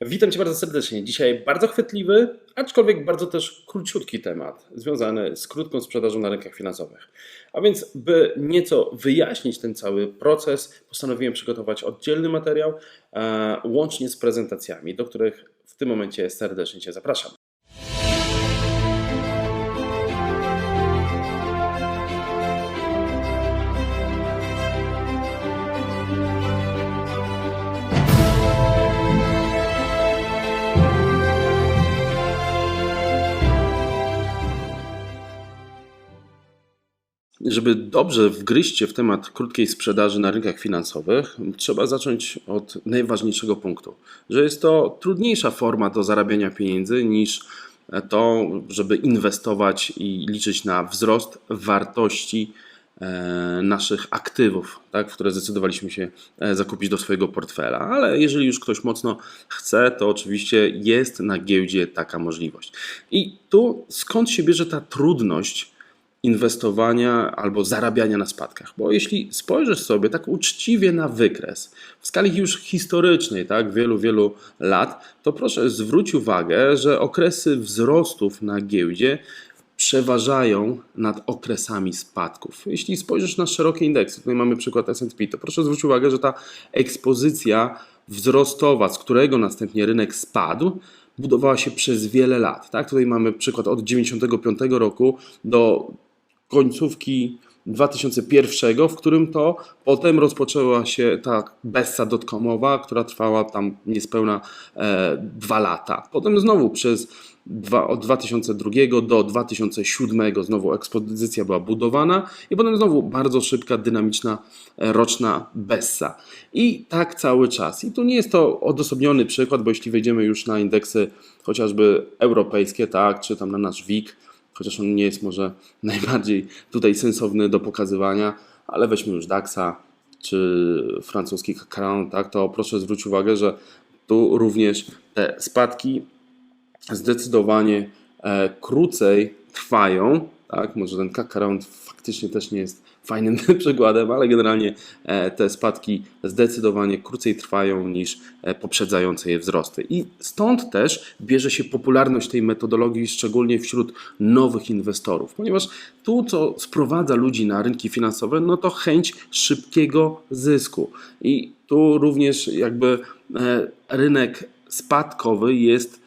Witam Cię bardzo serdecznie. Dzisiaj bardzo chwytliwy, aczkolwiek bardzo też króciutki temat związany z krótką sprzedażą na rynkach finansowych. A więc, by nieco wyjaśnić ten cały proces, postanowiłem przygotować oddzielny materiał, e, łącznie z prezentacjami, do których w tym momencie serdecznie Cię zapraszam. Żeby dobrze wgryźć się w temat krótkiej sprzedaży na rynkach finansowych, trzeba zacząć od najważniejszego punktu, że jest to trudniejsza forma do zarabiania pieniędzy niż to, żeby inwestować i liczyć na wzrost wartości e, naszych aktywów, tak, które zdecydowaliśmy się e, zakupić do swojego portfela. Ale jeżeli już ktoś mocno chce, to oczywiście jest na giełdzie taka możliwość. I tu skąd się bierze ta trudność inwestowania albo zarabiania na spadkach. Bo jeśli spojrzysz sobie tak uczciwie na wykres, w skali już historycznej, tak, wielu, wielu lat, to proszę zwróć uwagę, że okresy wzrostów na giełdzie przeważają nad okresami spadków. Jeśli spojrzysz na szerokie indeksy, tutaj mamy przykład S&P, to proszę zwrócić uwagę, że ta ekspozycja wzrostowa, z którego następnie rynek spadł, budowała się przez wiele lat. Tak? Tutaj mamy przykład od 1995 roku do końcówki 2001, w którym to potem rozpoczęła się ta bessa dotcomowa, która trwała tam niespełna e, dwa lata. Potem znowu przez dwa, od 2002 do 2007 znowu ekspozycja była budowana i potem znowu bardzo szybka, dynamiczna e, roczna bessa. I tak cały czas. I tu nie jest to odosobniony przykład, bo jeśli wejdziemy już na indeksy chociażby europejskie, tak, czy tam na nasz WIG, chociaż on nie jest może najbardziej tutaj sensowny do pokazywania, ale weźmy już DAX-a czy francuski CAC, tak, to proszę zwrócić uwagę, że tu również te spadki zdecydowanie e, krócej trwają, tak, może ten CAC faktycznie też nie jest fajnym przykładem, ale generalnie e, te spadki zdecydowanie krócej trwają niż e, poprzedzające je wzrosty. I stąd też bierze się popularność tej metodologii, szczególnie wśród nowych inwestorów, ponieważ tu, co sprowadza ludzi na rynki finansowe, no to chęć szybkiego zysku. I tu również jakby e, rynek spadkowy jest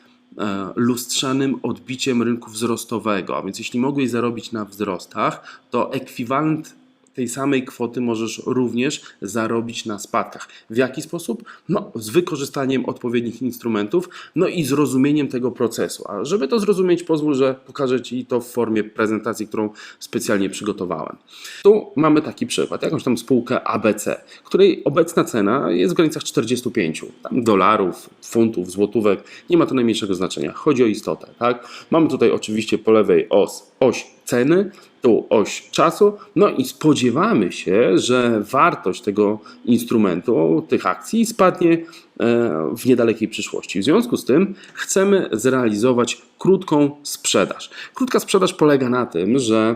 lustrzanym odbiciem rynku wzrostowego. A więc jeśli mogłeś zarobić na wzrostach, to ekwiwalent tej samej kwoty możesz również zarobić na spadkach. W jaki sposób? No, z wykorzystaniem odpowiednich instrumentów, no i zrozumieniem tego procesu. A żeby to zrozumieć, pozwól, że pokażę Ci to w formie prezentacji, którą specjalnie przygotowałem. Tu mamy taki przykład, jakąś tam spółkę ABC, której obecna cena jest w granicach 45 tam dolarów, funtów, złotówek, nie ma to najmniejszego znaczenia. Chodzi o istotę, tak? Mamy tutaj oczywiście po lewej os, oś ceny, tu oś czasu, no i spodziewamy się, że wartość tego instrumentu, tych akcji spadnie e, w niedalekiej przyszłości. W związku z tym chcemy zrealizować krótką sprzedaż. Krótka sprzedaż polega na tym, że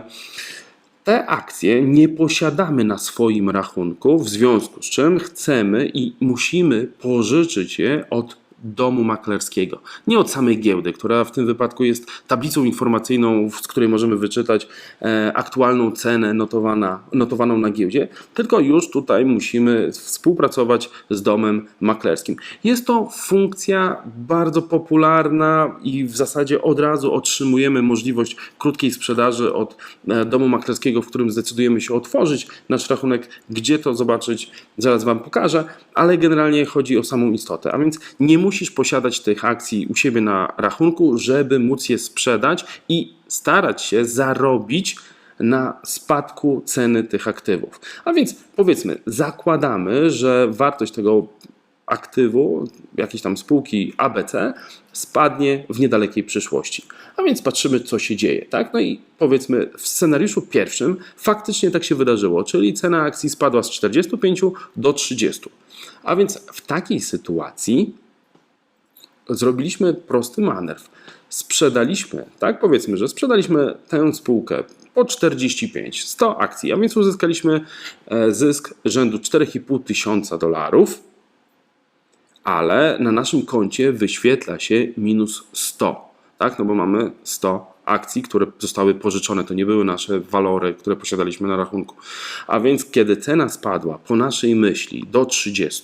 te akcje nie posiadamy na swoim rachunku, w związku z czym chcemy i musimy pożyczyć je od domu maklerskiego. Nie od samej giełdy, która w tym wypadku jest tablicą informacyjną, z której możemy wyczytać e, aktualną cenę notowana, notowaną na giełdzie, tylko już tutaj musimy współpracować z domem maklerskim. Jest to funkcja bardzo popularna i w zasadzie od razu otrzymujemy możliwość krótkiej sprzedaży od e, domu maklerskiego, w którym zdecydujemy się otworzyć nasz rachunek. Gdzie to zobaczyć, zaraz Wam pokażę, ale generalnie chodzi o samą istotę. A więc nie musisz posiadać tych akcji u siebie na rachunku, żeby móc je sprzedać i starać się zarobić na spadku ceny tych aktywów. A więc powiedzmy, zakładamy, że wartość tego aktywu, jakiejś tam spółki ABC, spadnie w niedalekiej przyszłości. A więc patrzymy, co się dzieje. Tak? No i powiedzmy, w scenariuszu pierwszym faktycznie tak się wydarzyło, czyli cena akcji spadła z 45 do 30. A więc w takiej sytuacji zrobiliśmy prosty manewr. Sprzedaliśmy, tak powiedzmy, że sprzedaliśmy tę spółkę po 45, 100 akcji, a więc uzyskaliśmy e, zysk rzędu 4,5 tysiąca dolarów, ale na naszym koncie wyświetla się minus 100, tak? No bo mamy 100 akcji, które zostały pożyczone, to nie były nasze walory, które posiadaliśmy na rachunku. A więc kiedy cena spadła po naszej myśli do 30,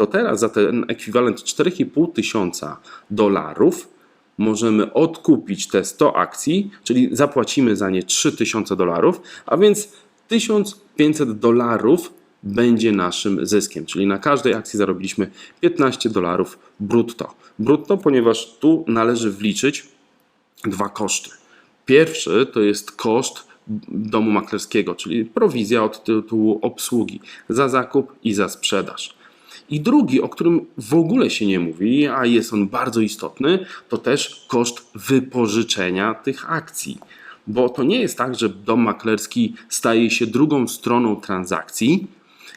to teraz za ten ekwiwalent 4,5 tysiąca dolarów możemy odkupić te 100 akcji, czyli zapłacimy za nie 3000 dolarów, a więc 1500 dolarów będzie naszym zyskiem, czyli na każdej akcji zarobiliśmy 15 dolarów brutto. Brutto, ponieważ tu należy wliczyć dwa koszty. Pierwszy to jest koszt domu maklerskiego, czyli prowizja od tytułu obsługi za zakup i za sprzedaż. I drugi, o którym w ogóle się nie mówi, a jest on bardzo istotny, to też koszt wypożyczenia tych akcji. Bo to nie jest tak, że dom maklerski staje się drugą stroną transakcji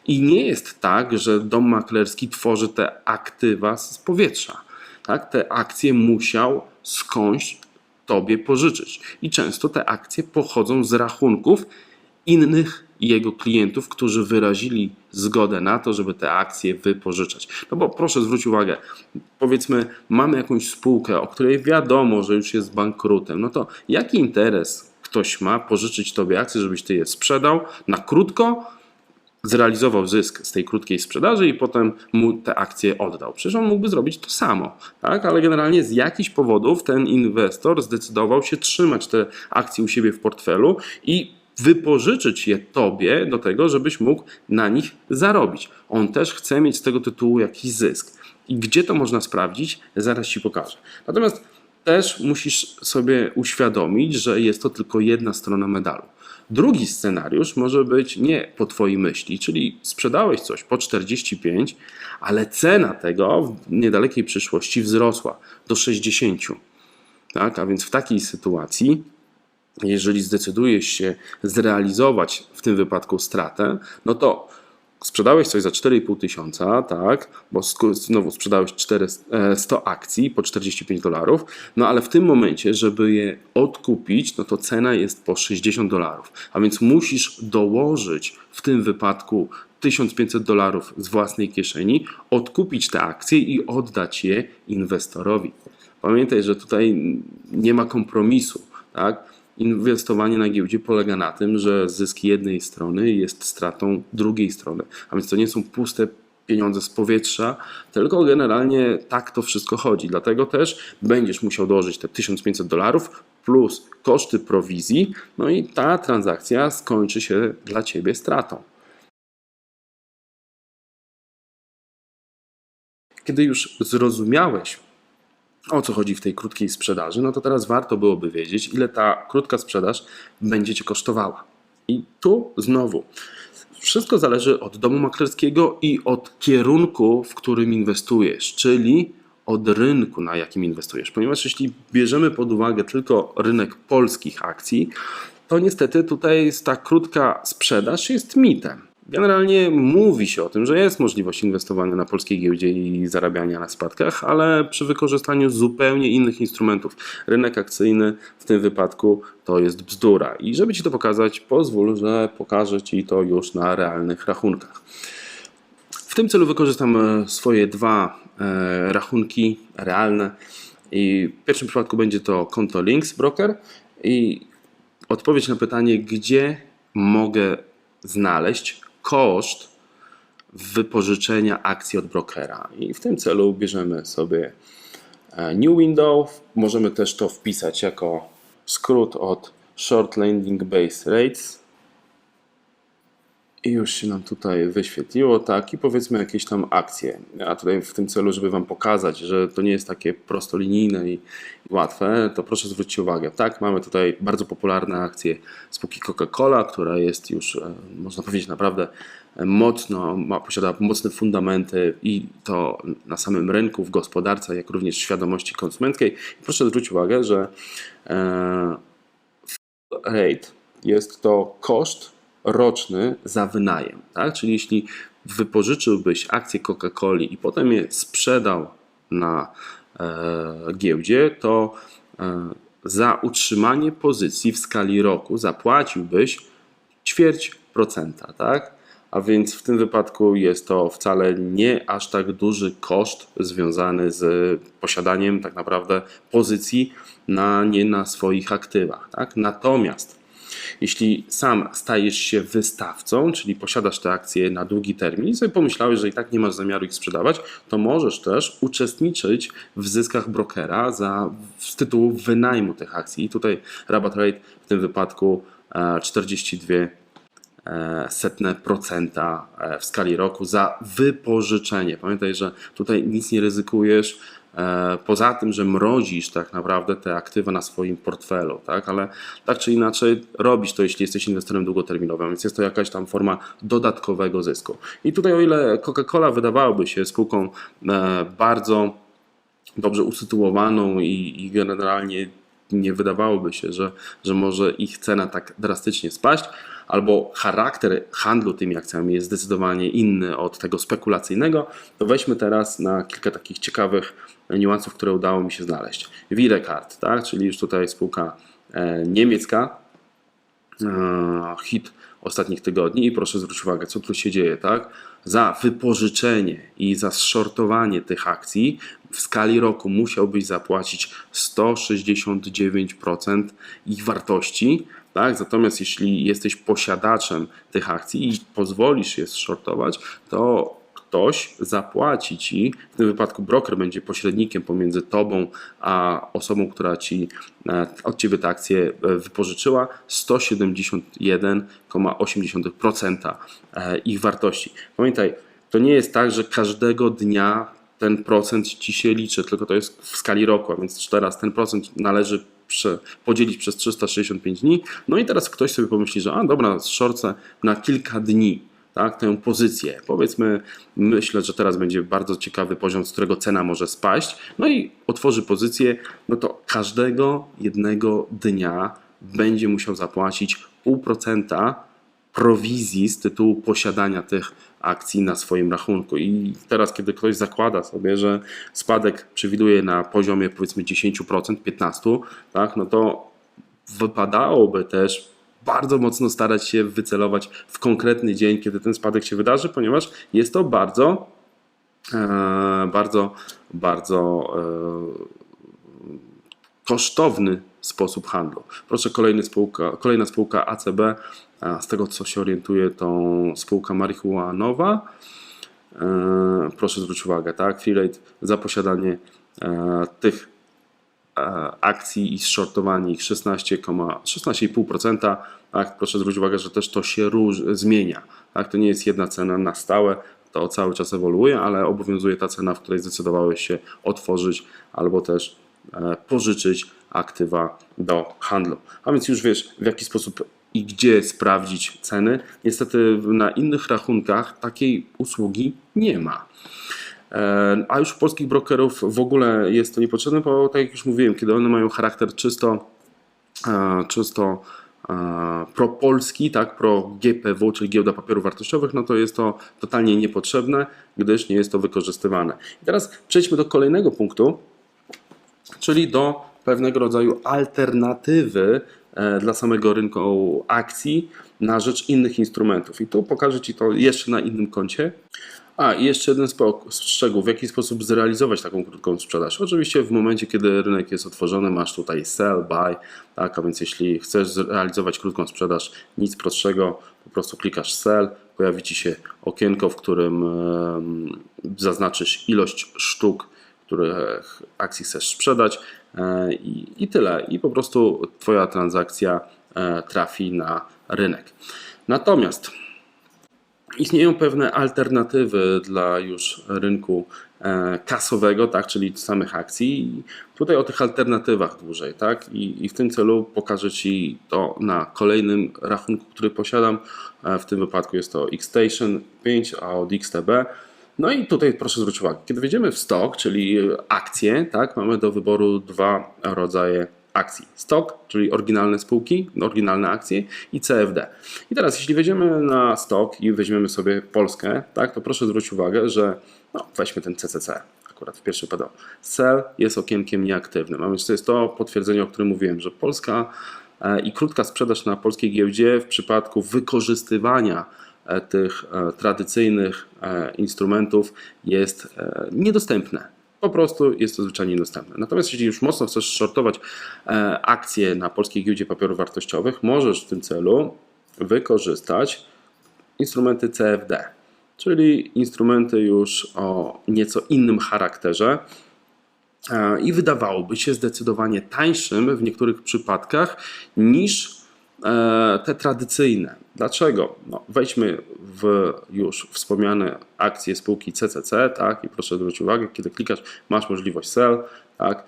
i nie jest tak, że dom maklerski tworzy te aktywa z powietrza. Tak? Te akcje musiał skądś tobie pożyczyć. I często te akcje pochodzą z rachunków innych jego klientów, którzy wyrazili zgodę na to, żeby te akcje wypożyczać. No bo proszę zwrócić uwagę, powiedzmy, mamy jakąś spółkę, o której wiadomo, że już jest bankrutem, no to jaki interes ktoś ma pożyczyć tobie akcje, żebyś ty je sprzedał na krótko, zrealizował zysk z tej krótkiej sprzedaży i potem mu te akcje oddał. Przecież on mógłby zrobić to samo, tak? ale generalnie z jakichś powodów ten inwestor zdecydował się trzymać te akcje u siebie w portfelu i wypożyczyć je tobie do tego, żebyś mógł na nich zarobić. On też chce mieć z tego tytułu jakiś zysk. I gdzie to można sprawdzić? Zaraz ci pokażę. Natomiast też musisz sobie uświadomić, że jest to tylko jedna strona medalu. Drugi scenariusz może być nie po Twojej myśli, czyli sprzedałeś coś po 45, ale cena tego w niedalekiej przyszłości wzrosła do 60. Tak? A więc w takiej sytuacji, jeżeli zdecydujesz się zrealizować w tym wypadku stratę, no to sprzedałeś coś za 4,5 tysiąca, tak, bo znowu sprzedałeś 100 akcji po 45 dolarów, no ale w tym momencie, żeby je odkupić, no to cena jest po 60 dolarów, a więc musisz dołożyć w tym wypadku 1500 dolarów z własnej kieszeni, odkupić te akcje i oddać je inwestorowi. Pamiętaj, że tutaj nie ma kompromisu, tak? Inwestowanie na giełdzie polega na tym, że zysk jednej strony jest stratą drugiej strony. A więc to nie są puste pieniądze z powietrza, tylko generalnie tak to wszystko chodzi. Dlatego też będziesz musiał dołożyć te 1500 dolarów plus koszty prowizji, no i ta transakcja skończy się dla ciebie stratą. Kiedy już zrozumiałeś, o co chodzi w tej krótkiej sprzedaży, no to teraz warto byłoby wiedzieć, ile ta krótka sprzedaż będzie Cię kosztowała. I tu znowu, wszystko zależy od domu maklerskiego i od kierunku, w którym inwestujesz, czyli od rynku, na jakim inwestujesz. Ponieważ jeśli bierzemy pod uwagę tylko rynek polskich akcji, to niestety tutaj ta krótka sprzedaż jest mitem. Generalnie mówi się o tym, że jest możliwość inwestowania na polskiej giełdzie i zarabiania na spadkach, ale przy wykorzystaniu zupełnie innych instrumentów. Rynek akcyjny w tym wypadku to jest bzdura. I żeby Ci to pokazać, pozwól, że pokażę Ci to już na realnych rachunkach. W tym celu wykorzystam e, swoje dwa e, rachunki realne. I w pierwszym przypadku będzie to konto Links Broker i odpowiedź na pytanie, gdzie mogę znaleźć koszt wypożyczenia akcji od brokera. I w tym celu bierzemy sobie e, New Window. Możemy też to wpisać jako skrót od Short Landing Base Rates i już się nam tutaj wyświetliło, tak, i powiedzmy jakieś tam akcje. A tutaj w tym celu, żeby Wam pokazać, że to nie jest takie prostolinijne i, łatwe, to proszę zwrócić uwagę. Tak, mamy tutaj bardzo popularne akcje spółki Coca-Cola, która jest już, e, można powiedzieć, naprawdę mocno, ma, posiada mocne fundamenty i to na samym rynku, w gospodarce, jak również w świadomości konsumenckiej. Proszę zwrócić uwagę, że e, rate jest to koszt roczny za wynajem. Tak? Czyli jeśli wypożyczyłbyś akcje Coca-Coli i potem je sprzedał na e, giełdzie, to e, za utrzymanie pozycji w skali roku zapłaciłbyś ćwierć procenta, tak? a więc w tym wypadku jest to wcale nie aż tak duży koszt związany z posiadaniem tak naprawdę pozycji na nie na swoich aktywach. Tak? Natomiast jeśli sam stajesz się wystawcą, czyli posiadasz te akcje na długi termin i sobie pomyślałeś, że i tak nie masz zamiaru ich sprzedawać, to możesz też uczestniczyć w zyskach brokera za, z tytułu wynajmu tych akcji. I tutaj rabat rate w tym wypadku e, 42 e, setne procenta e, w skali roku za wypożyczenie. Pamiętaj, że tutaj nic nie ryzykujesz. E, Poza tym, że mrozisz tak naprawdę te aktywa na swoim portfelu, tak? ale tak czy inaczej robisz to, jeśli jesteś inwestorem długoterminowym, więc jest to jakaś tam forma dodatkowego zysku. I tutaj, o ile Coca-Cola wydawałoby się spółką e, bardzo dobrze usytuowaną i, i generalnie nie wydawałoby się, że, że może ich cena tak drastycznie spaść, albo charakter handlu tymi akcjami jest zdecydowanie inny od tego spekulacyjnego, to weźmy teraz na kilka takich ciekawych niuansów, które udało mi się znaleźć. Wirecard, tak? czyli już tutaj spółka e, niemiecka, e, hit ostatnich tygodni i proszę zwrócić uwagę, co tu się dzieje, tak? Za wypożyczenie i za shortowanie tych akcji w skali roku musiałbyś zapłacić 169% ich wartości, tak? Natomiast jeśli jesteś posiadaczem tych akcji i pozwolisz je shortować, to ktoś zapłaci ci, w tym wypadku broker będzie pośrednikiem pomiędzy tobą a osobą, która ci e, od ciebie te akcje e, wypożyczyła, 171,8% e, ich wartości. Pamiętaj, to nie jest tak, że każdego dnia ten procent ci się liczy, tylko to jest w skali roku, a więc teraz ten procent należy prze, podzielić przez 365 dni. No i teraz ktoś sobie pomyśli, że a dobra, szorcę na kilka dni tak, tę pozycję. Powiedzmy, myślę, że teraz będzie bardzo ciekawy poziom, z którego cena może spaść. No i otworzy pozycję, no to każdego jednego dnia będzie musiał zapłacić 0,5% prowizji z tytułu posiadania tych akcji na swoim rachunku. I teraz, kiedy ktoś zakłada sobie, że spadek przewiduje na poziomie powiedzmy 10%, 15%, tak, no to wypadałoby też bardzo mocno starać się wycelować w konkretny dzień, kiedy ten spadek się wydarzy, ponieważ jest to bardzo, e, bardzo, bardzo e, kosztowny sposób handlu. Proszę, kolejny spółka, kolejna spółka ACB, z tego co się orientuję, to spółka marihuanowa. E, Proszę zwrócić uwagę, tak? Free rate za posiadanie e, tych e, akcji i shortowanie ich 16,5%. 16,5%. Tak? Proszę zwrócić uwagę, że też to się róż, zmienia. Tak? To nie jest jedna cena na stałe, to cały czas ewoluuje, ale obowiązuje ta cena, w której zdecydowałeś się otworzyć albo też pożyczyć aktywa do handlu. A więc już wiesz, w jaki sposób i gdzie sprawdzić ceny. Niestety na innych rachunkach takiej usługi nie ma. E, A już polskich brokerów w ogóle jest to niepotrzebne, bo tak jak już mówiłem, kiedy one mają charakter czysto, e, czysto e, propolski, tak, pro GPW, czyli giełda papierów wartościowych, no to jest to totalnie niepotrzebne, gdyż nie jest to wykorzystywane. I teraz przejdźmy do kolejnego punktu, czyli do pewnego rodzaju alternatywy dla samego rynku akcji na rzecz innych instrumentów. I tu pokażę Ci to jeszcze na innym koncie. A, i jeszcze jeden szczegół, w jaki sposób zrealizować taką krótką sprzedaż. Oczywiście w momencie, kiedy rynek jest otworzony, masz tutaj sell, buy, tak, a więc jeśli chcesz zrealizować krótką sprzedaż, nic prostszego, po prostu klikasz sell, pojawi Ci się okienko, w którym zaznaczysz ilość sztuk, których akcji chcesz sprzedać e, i, i tyle. I po prostu Twoja transakcja e, trafi na rynek. Natomiast Istnieją pewne alternatywy dla już rynku e, kasowego, tak, czyli samych akcji. Tutaj o tych alternatywach dłużej, tak? I, I w tym celu pokażę Ci to na kolejnym rachunku, który posiadam. E, W tym wypadku jest to Xstation 5, a od XTB. No i tutaj proszę zwrócić uwagę, kiedy wejdziemy w stok, czyli akcje, tak, mamy do wyboru dwa rodzaje akcji. Stok, czyli oryginalne spółki, oryginalne akcje i CFD. I teraz, jeśli wejdziemy na stok i weźmiemy sobie Polskę, tak, to proszę zwrócić uwagę, że no, weźmy ten CCC, akurat w pierwszy pedał. Sell jest okienkiem nieaktywnym, a więc to jest to potwierdzenie, o którym mówiłem, że Polska e, i krótka sprzedaż na polskiej giełdzie w przypadku wykorzystywania tych e, tradycyjnych e, instrumentów jest e, niedostępne. Po prostu jest to zwyczajnie niedostępne. Natomiast jeśli już mocno chcesz shortować e, akcje na polskiej giełdzie papierów wartościowych, możesz w tym celu wykorzystać instrumenty CFD, czyli instrumenty już o nieco innym charakterze e, i wydawałoby się zdecydowanie tańszym w niektórych przypadkach niż e, te tradycyjne. Dlaczego? No, wejdźmy w już wspomniane akcje spółki CCC, tak, i proszę zwrócić uwagę, kiedy klikasz, masz możliwość sell, tak,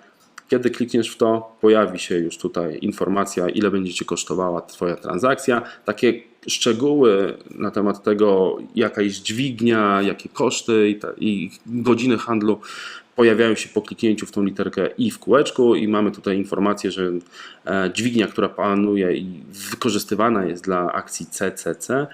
kiedy klikniesz w to, pojawi się już tutaj informacja, ile będzie Ci kosztowała Twoja transakcja. Takie szczegóły na temat tego, jaka jest dźwignia, jakie koszty i, ta, i godziny handlu pojawiają się po kliknięciu w tą literkę i w kółeczku i mamy tutaj informację, że e, dźwignia, która panuje i wykorzystywana jest dla akcji CCC,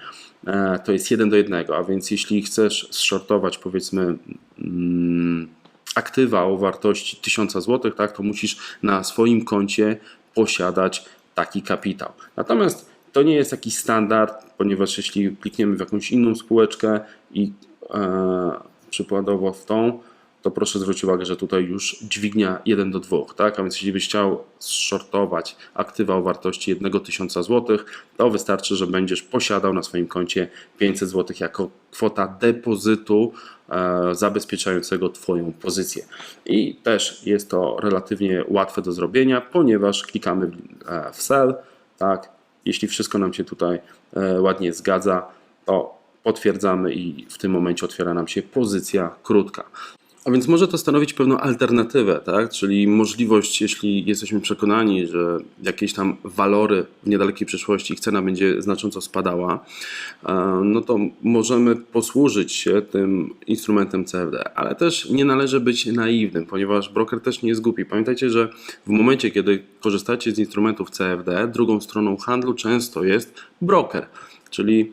e, to jest 1 do 1, a więc jeśli chcesz shortować powiedzmy mm, aktywa o wartości 1000 zł, tak, to musisz na swoim koncie posiadać taki kapitał. Natomiast to nie jest jakiś standard, ponieważ jeśli klikniemy w jakąś inną spółeczkę i e, przykładowo w tą, to proszę zwrócić uwagę, że tutaj już dźwignia 1 do 2, tak? A więc jeśli byś chciał shortować aktywa o wartości 1000 zł, to wystarczy, że będziesz posiadał na swoim koncie 500 zł jako kwota depozytu e, zabezpieczającego Twoją pozycję. I też jest to relatywnie łatwe do zrobienia, ponieważ klikamy w, e, sell, tak? Jeśli wszystko nam się tutaj e, ładnie zgadza, to potwierdzamy i w tym momencie otwiera nam się pozycja krótka. A więc może to stanowić pewną alternatywę, tak? czyli możliwość, jeśli jesteśmy przekonani, że jakieś tam walory w niedalekiej przyszłości ich cena będzie znacząco spadała, e, no to możemy posłużyć się tym instrumentem CFD, ale też nie należy być naiwnym, ponieważ broker też nie jest głupi. Pamiętajcie, że w momencie, kiedy korzystacie z instrumentów CFD, drugą stroną handlu często jest broker, czyli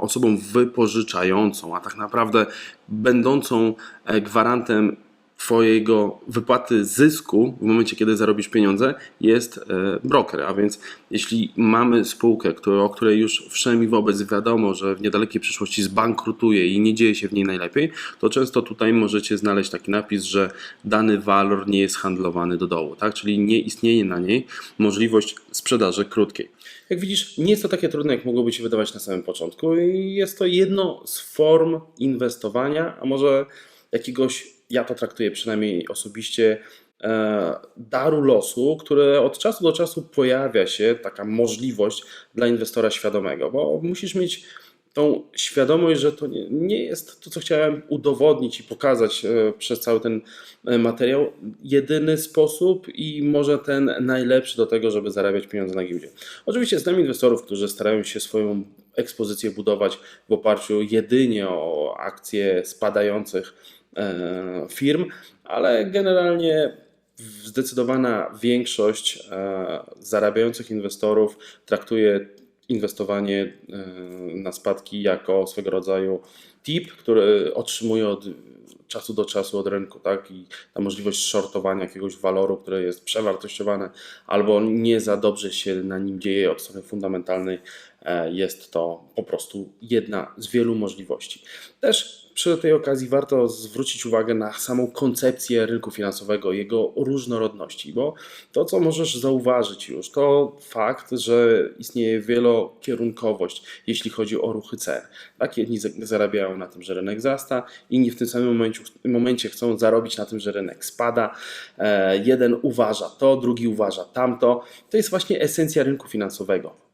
osobą wypożyczającą, a tak naprawdę będącą e, gwarantem Twojego wypłaty zysku w momencie, kiedy zarobisz pieniądze, jest e, broker. A więc jeśli mamy spółkę, o której już wszemi wobec wiadomo, że w niedalekiej przyszłości zbankrutuje i nie dzieje się w niej najlepiej, to często tutaj możecie znaleźć taki napis, że dany walor nie jest handlowany do dołu, tak? czyli nie istnieje na niej możliwość sprzedaży krótkiej. Jak widzisz, nie jest to takie trudne, jak mogłoby się wydawać na samym początku. I jest to jedno z form inwestowania, a może jakiegoś, ja to traktuję przynajmniej osobiście, e, daru losu, które od czasu do czasu pojawia się taka możliwość dla inwestora świadomego, bo musisz mieć tą świadomość, że to nie, nie jest to, co chciałem udowodnić i pokazać e, przez cały ten e, materiał, jedyny sposób i może ten najlepszy do tego, żeby zarabiać pieniądze na giełdzie. Oczywiście znam inwestorów, którzy starają się swoją ekspozycję budować w oparciu jedynie o akcje spadających firm, ale generalnie zdecydowana większość zarabiających inwestorów traktuje inwestowanie e, na spadki jako swego rodzaju tip, który otrzymuje od czasu do czasu od rynku, tak? I ta możliwość shortowania jakiegoś waloru, które jest przewartościowane albo nie za dobrze się na nim dzieje od strony fundamentalnej, e, jest to po prostu jedna z wielu możliwości. Też przy tej okazji warto zwrócić uwagę na samą koncepcję rynku finansowego, jego różnorodności, bo to, co możesz zauważyć już, to fakt, że istnieje wielokierunkowość, jeśli chodzi o ruchy cen. Tak, jedni zarabiają na tym, że rynek zasta, inni w tym samym momencie, momencie chcą zarobić na tym, że rynek spada. E, jeden uważa to, drugi uważa tamto. To jest właśnie esencja rynku finansowego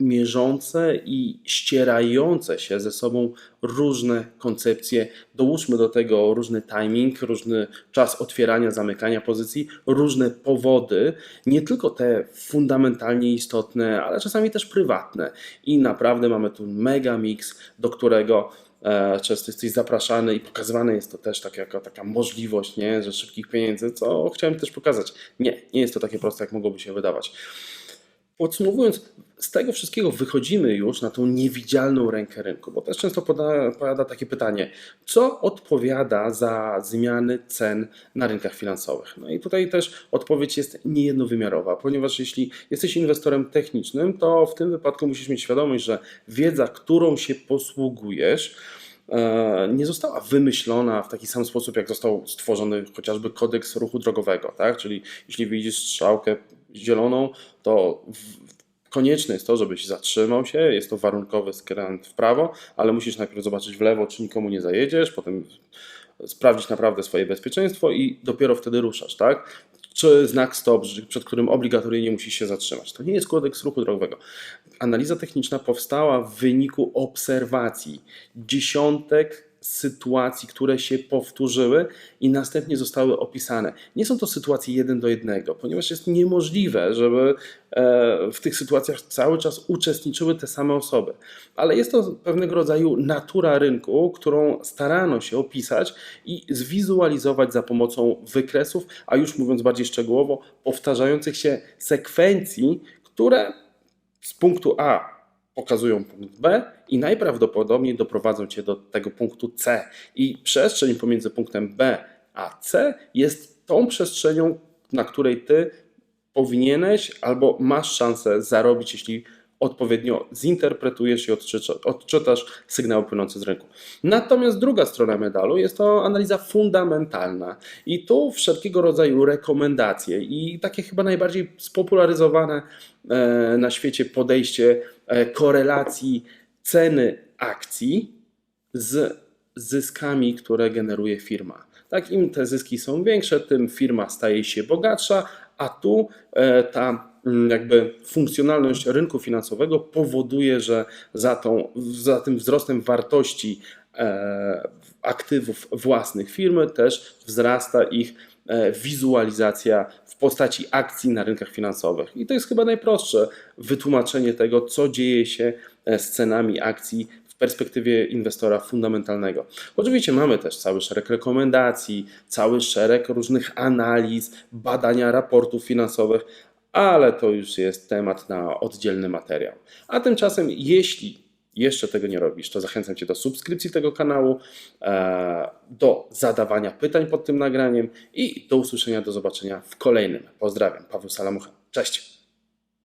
mierzące i ścierające się ze sobą różne koncepcje. Dołóżmy do tego różny timing, różny czas otwierania, zamykania pozycji, różne powody, nie tylko te fundamentalnie istotne, ale czasami też prywatne. I naprawdę mamy tu mega mix, do którego e, często jesteś zapraszany i pokazywane jest to też tak jako taka możliwość, nie, że szybkich pieniędzy, co chciałem też pokazać. Nie, nie jest to takie proste, jak mogłoby się wydawać. Podsumowując, z tego wszystkiego wychodzimy już na tą niewidzialną rękę rynku, bo też często poda, powiada takie pytanie, co odpowiada za zmiany cen na rynkach finansowych? No i tutaj też odpowiedź jest niejednowymiarowa, ponieważ jeśli jesteś inwestorem technicznym, to w tym wypadku musisz mieć świadomość, że wiedza, którą się posługujesz, e, nie została wymyślona w taki sam sposób, jak został stworzony chociażby kodeks ruchu drogowego, tak? Czyli jeśli widzisz strzałkę zieloną, to konieczne jest to, żebyś zatrzymał się, jest to warunkowy skręt w prawo, ale musisz najpierw zobaczyć w lewo, czy nikomu nie zajedziesz, potem sprawdzić naprawdę swoje bezpieczeństwo i dopiero wtedy ruszasz, tak? Czy znak stop, przed którym obligatoryjnie musisz się zatrzymać. To nie jest kodeks ruchu drogowego. Analiza techniczna powstała w wyniku obserwacji dziesiątek sytuacji, które się powtórzyły i następnie zostały opisane. Nie są to sytuacje jeden do jednego, ponieważ jest niemożliwe, żeby e, w tych sytuacjach cały czas uczestniczyły te same osoby. Ale jest to pewnego rodzaju natura rynku, którą starano się opisać i zwizualizować za pomocą wykresów, a już mówiąc bardziej szczegółowo, powtarzających się sekwencji, które z punktu A pokazują punkt B i najprawdopodobniej doprowadzą cię do tego punktu C. I przestrzeń pomiędzy punktem B a C jest tą przestrzenią, na której ty powinieneś albo masz szansę zarobić, jeśli odpowiednio zinterpretujesz i odczyta- odczytasz sygnały płynące z rynku. Natomiast druga strona medalu jest to analiza fundamentalna i tu wszelkiego rodzaju rekomendacje i takie chyba najbardziej spopularyzowane e, na świecie podejście e, korelacji ceny akcji z zyskami, które generuje firma. Tak, im te zyski są większe, tym firma staje się bogatsza, a tu e, ta jakby funkcjonalność rynku finansowego powoduje, że za, tą, za tym wzrostem wartości e, aktywów własnych firmy też wzrasta ich e, wizualizacja w postaci akcji na rynkach finansowych. I to jest chyba najprostsze wytłumaczenie tego, co dzieje się e, z cenami akcji w perspektywie inwestora fundamentalnego. Oczywiście mamy też cały szereg rekomendacji, cały szereg różnych analiz, badania raportów finansowych, ale to już jest temat na oddzielny materiał. A tymczasem, jeśli jeszcze tego nie robisz, to zachęcam Cię do subskrypcji tego kanału, e, do zadawania pytań pod tym nagraniem i do usłyszenia, do zobaczenia w kolejnym. Pozdrawiam, Paweł Salamucha. Cześć!